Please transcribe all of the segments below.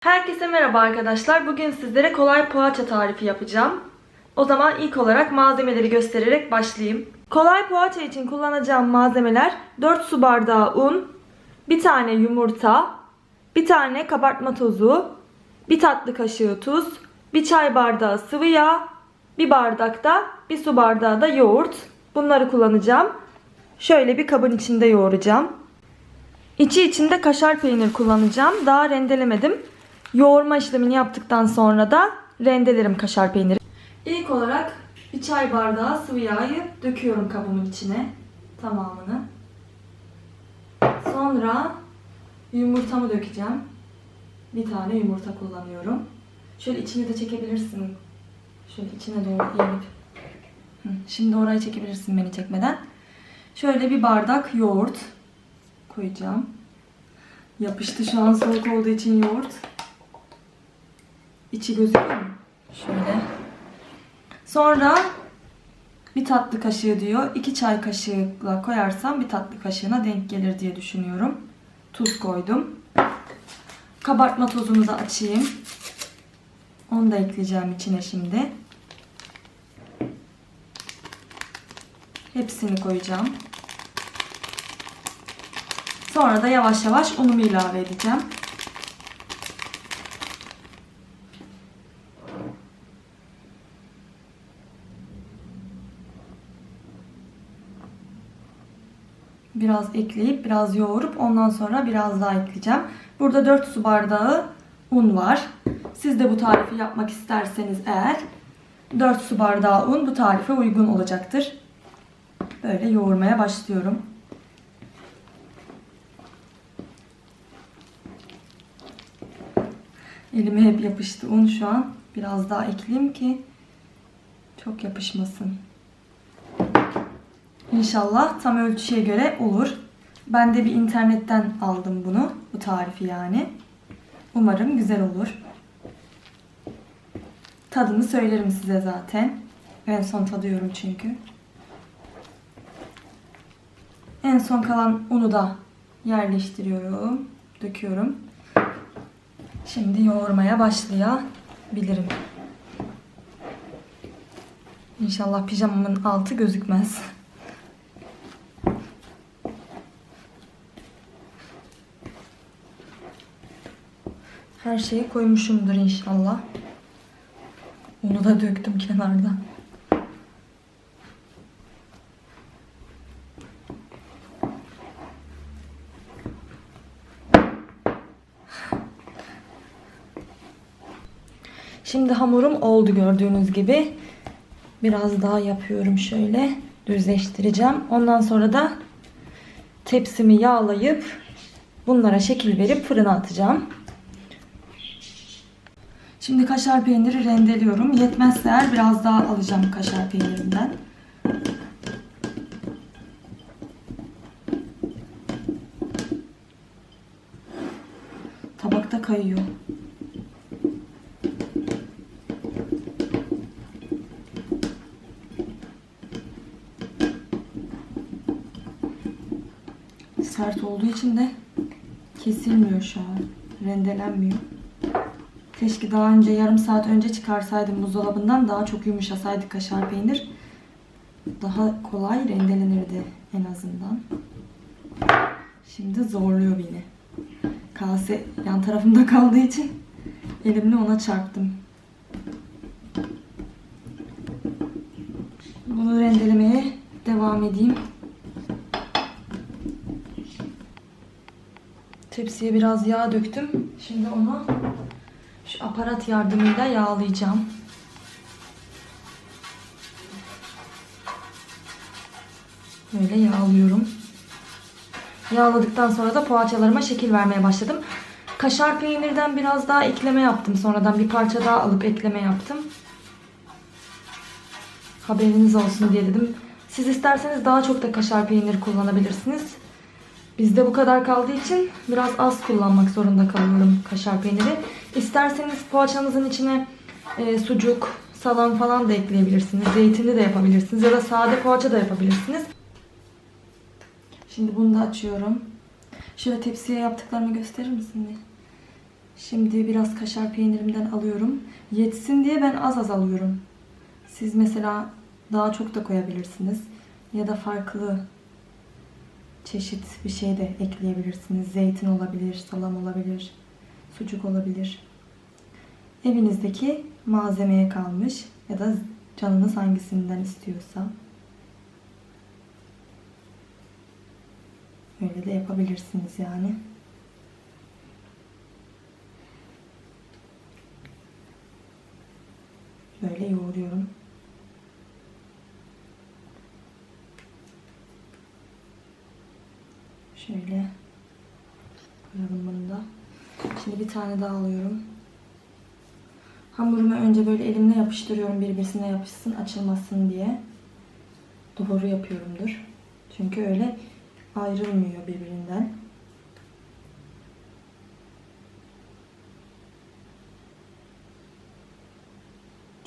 Herkese merhaba arkadaşlar. Bugün sizlere kolay poğaça tarifi yapacağım. O zaman ilk olarak malzemeleri göstererek başlayayım. Kolay poğaça için kullanacağım malzemeler 4 su bardağı un, bir tane yumurta, bir tane kabartma tozu, bir tatlı kaşığı tuz, bir çay bardağı sıvı yağ, bir bardak da bir su bardağı da yoğurt. Bunları kullanacağım. Şöyle bir kabın içinde yoğuracağım. İçi içinde kaşar peynir kullanacağım. Daha rendelemedim. Yoğurma işlemini yaptıktan sonra da rendelerim kaşar peyniri. İlk olarak bir çay bardağı sıvı yağı döküyorum kabımın içine. Tamamını. Sonra yumurtamı dökeceğim. Bir tane yumurta kullanıyorum. Şöyle içini de çekebilirsin. Şöyle içine doğru eğilip. Şimdi orayı çekebilirsin beni çekmeden. Şöyle bir bardak yoğurt koyacağım. Yapıştı şu an soğuk olduğu için yoğurt. İçi gözüküyor mu? Şöyle. Sonra bir tatlı kaşığı diyor. İki çay kaşığıyla koyarsam bir tatlı kaşığına denk gelir diye düşünüyorum. Tuz koydum. Kabartma tozunu da açayım. Onu da ekleyeceğim içine şimdi. Hepsini koyacağım. Sonra da yavaş yavaş unumu ilave edeceğim. Biraz ekleyip biraz yoğurup ondan sonra biraz daha ekleyeceğim. Burada 4 su bardağı un var. Siz de bu tarifi yapmak isterseniz eğer 4 su bardağı un bu tarife uygun olacaktır. Böyle yoğurmaya başlıyorum. Elime hep yapıştı un şu an. Biraz daha ekleyeyim ki çok yapışmasın. İnşallah tam ölçüye göre olur. Ben de bir internetten aldım bunu. Bu tarifi yani. Umarım güzel olur. Tadını söylerim size zaten. En son tadıyorum çünkü. En son kalan unu da yerleştiriyorum. Döküyorum. Şimdi yoğurmaya başlayabilirim. İnşallah pijamamın altı gözükmez. Her şeyi koymuşumdur inşallah. Onu da döktüm kenarda. Şimdi hamurum oldu gördüğünüz gibi. Biraz daha yapıyorum şöyle. Düzleştireceğim. Ondan sonra da tepsimi yağlayıp bunlara şekil verip fırına atacağım. Şimdi kaşar peyniri rendeliyorum. Yetmezse eğer biraz daha alacağım kaşar peynirinden. Tabakta kayıyor. Sert olduğu için de kesilmiyor şu an. Rendelenmiyor. Keşke daha önce yarım saat önce çıkarsaydım buzdolabından daha çok yumuşasaydı kaşar peynir. Daha kolay rendelenirdi en azından. Şimdi zorluyor beni. Kase yan tarafımda kaldığı için elimle ona çarptım. Bunu rendelemeye devam edeyim. Tepsiye biraz yağ döktüm. Şimdi onu şu aparat yardımıyla yağlayacağım. Böyle yağlıyorum. Yağladıktan sonra da poğaçalarıma şekil vermeye başladım. Kaşar peynirden biraz daha ekleme yaptım. Sonradan bir parça daha alıp ekleme yaptım. Haberiniz olsun diye dedim. Siz isterseniz daha çok da kaşar peyniri kullanabilirsiniz. Bizde bu kadar kaldığı için biraz az kullanmak zorunda kalıyorum kaşar peyniri. İsterseniz poğaçanızın içine e, sucuk, salam falan da ekleyebilirsiniz. Zeytinli de yapabilirsiniz ya da sade poğaça da yapabilirsiniz. Şimdi bunu da açıyorum. Şöyle tepsiye yaptıklarımı gösterir misin? Şimdi biraz kaşar peynirimden alıyorum. Yetsin diye ben az az alıyorum. Siz mesela daha çok da koyabilirsiniz. Ya da farklı çeşit bir şey de ekleyebilirsiniz. Zeytin olabilir, salam olabilir, sucuk olabilir. Evinizdeki malzemeye kalmış ya da canınız hangisinden istiyorsa. Öyle de yapabilirsiniz yani. Böyle yoğuruyorum. Şöyle koyalım bunu da. Şimdi bir tane daha alıyorum. Hamurumu önce böyle elimle yapıştırıyorum birbirine yapışsın açılmasın diye. Doğru yapıyorumdur. Çünkü öyle ayrılmıyor birbirinden.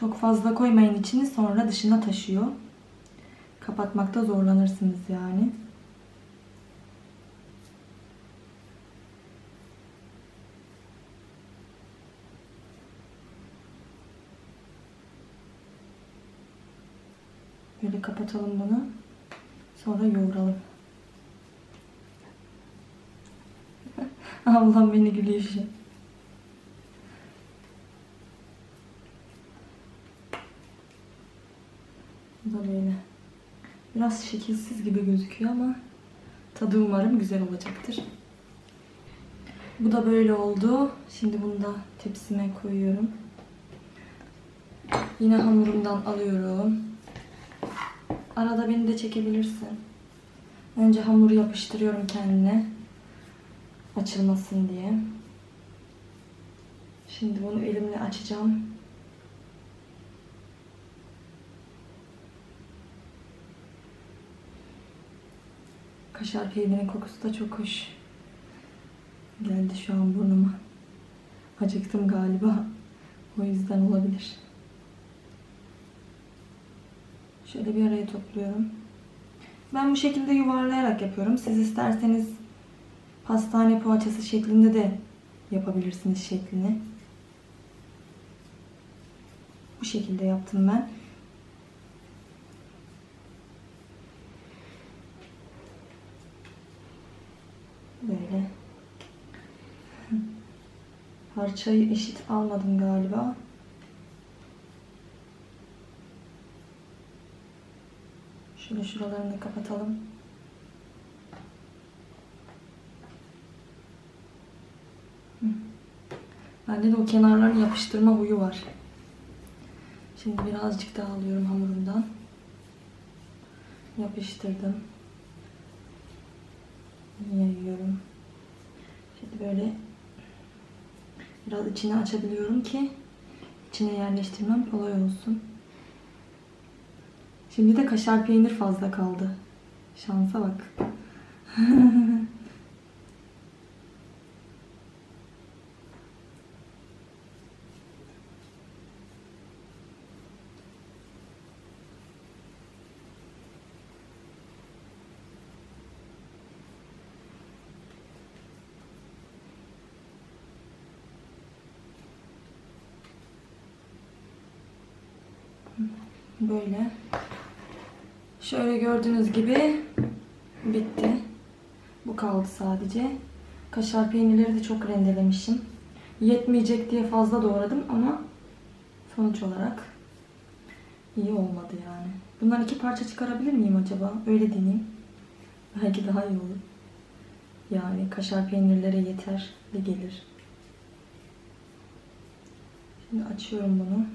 Çok fazla koymayın içini sonra dışına taşıyor. Kapatmakta zorlanırsınız yani. Böyle kapatalım bunu. Sonra yoğuralım. Ablam beni an. Bu da böyle. Biraz şekilsiz gibi gözüküyor ama tadı umarım güzel olacaktır. Bu da böyle oldu. Şimdi bunu da tepsime koyuyorum. Yine hamurumdan alıyorum. Arada beni de çekebilirsin. Önce hamuru yapıştırıyorum kendine. Açılmasın diye. Şimdi bunu elimle açacağım. Kaşar peynirin kokusu da çok hoş. Geldi şu an burnuma. Acıktım galiba. O yüzden olabilir. Şöyle bir araya topluyorum. Ben bu şekilde yuvarlayarak yapıyorum. Siz isterseniz pastane poğaçası şeklinde de yapabilirsiniz şeklini. Bu şekilde yaptım ben. Böyle. Parçayı eşit almadım galiba. Şöyle şuralarını da kapatalım. Bende de o kenarlarını yapıştırma huyu var. Şimdi birazcık daha alıyorum hamurumdan. Yapıştırdım. Yayıyorum. Şimdi böyle biraz içine açabiliyorum ki içine yerleştirmem kolay olsun. Şimdi de kaşar peynir fazla kaldı. Şansa bak. Böyle. Şöyle gördüğünüz gibi bitti. Bu kaldı sadece. Kaşar peynirleri de çok rendelemişim. Yetmeyecek diye fazla doğradım ama sonuç olarak iyi olmadı yani. Bundan iki parça çıkarabilir miyim acaba? Öyle deneyeyim. Belki daha iyi olur. Yani kaşar peynirlere yeter de gelir. Şimdi açıyorum bunu.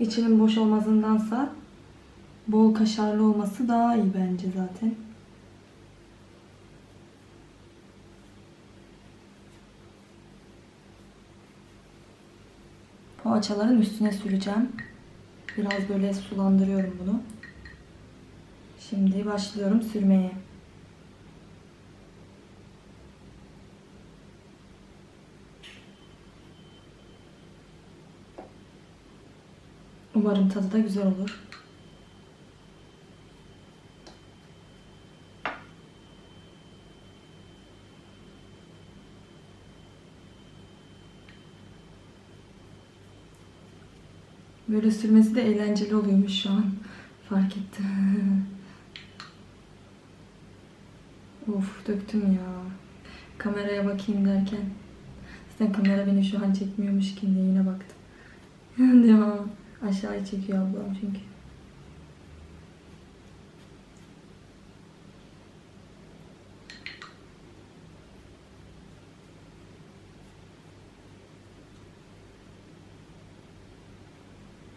İçinin boş olmasındansa bol kaşarlı olması daha iyi bence zaten. Poğaçaların üstüne süreceğim. Biraz böyle sulandırıyorum bunu. Şimdi başlıyorum sürmeye. Umarım tadı da güzel olur. Böyle sürmesi de eğlenceli oluyormuş şu an. Fark ettim. of döktüm ya. Kameraya bakayım derken. Zaten kamera beni şu an çekmiyormuş ki yine baktım. Devam aşağıya çekiyor ablam çünkü.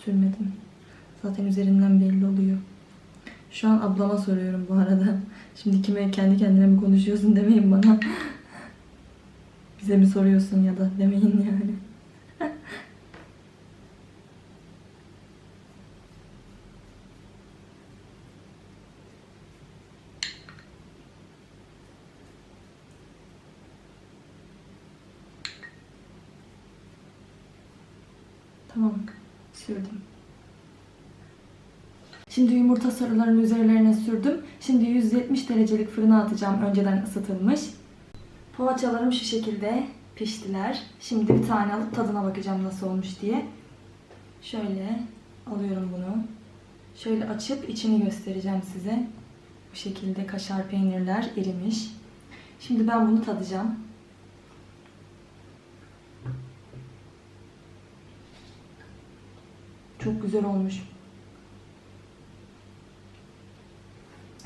Sürmedim. Zaten üzerinden belli oluyor. Şu an ablama soruyorum bu arada. Şimdi kime kendi kendine mi konuşuyorsun demeyin bana. Bize mi soruyorsun ya da demeyin yani. Tamam, sürdüm. Şimdi yumurta sarılarını üzerlerine sürdüm. Şimdi 170 derecelik fırına atacağım önceden ısıtılmış. Poğaçalarım şu şekilde piştiler. Şimdi bir tane alıp tadına bakacağım nasıl olmuş diye. Şöyle alıyorum bunu. Şöyle açıp içini göstereceğim size. Bu şekilde kaşar peynirler erimiş. Şimdi ben bunu tadacağım. Çok güzel olmuş.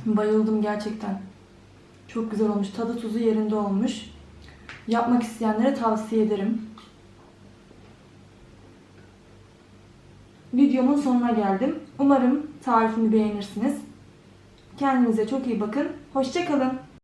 Bayıldım gerçekten. Çok güzel olmuş. Tadı tuzu yerinde olmuş. Yapmak isteyenlere tavsiye ederim. Videomun sonuna geldim. Umarım tarifimi beğenirsiniz. Kendinize çok iyi bakın. Hoşçakalın.